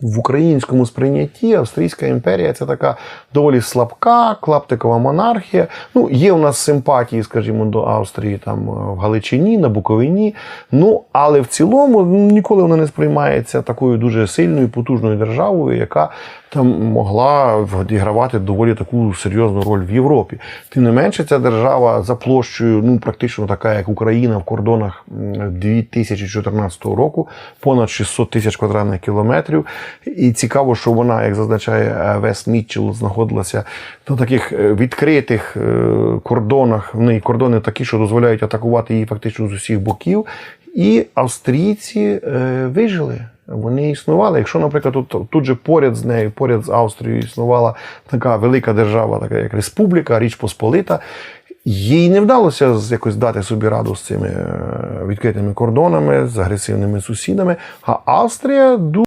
в українському сприйнятті Австрійська імперія це така доволі слабка, клаптикова монархія. Ну, є у нас симпатії, скажімо, до Австрії там е, в Галичині, на Буковині. Ну, але в цілому ну, ніколи вона не сприймається такою дуже сильною, потужною державою, яка там могла відігравати доволі таку серйозну роль в Європі. Тим не менше, ця держава за площею, ну практично така, як Україна в кордонах м, 2014 року, понад 600 тисяч квадратних кілометрів. І цікаво, що вона, як зазначає е, Вес Мітчелл, знаходилася на таких е, відкритих е, кордонах. В неї кордони такі, що дозволяють атакувати її фактично з усіх боків. І австрійці вижили. Вони існували. Якщо, наприклад, тут, тут же поряд з нею, поряд з Австрією існувала така велика держава, така як Республіка, Річ Посполита, їй не вдалося якось дати собі раду з цими відкритими кордонами, з агресивними сусідами. А Австрія дуже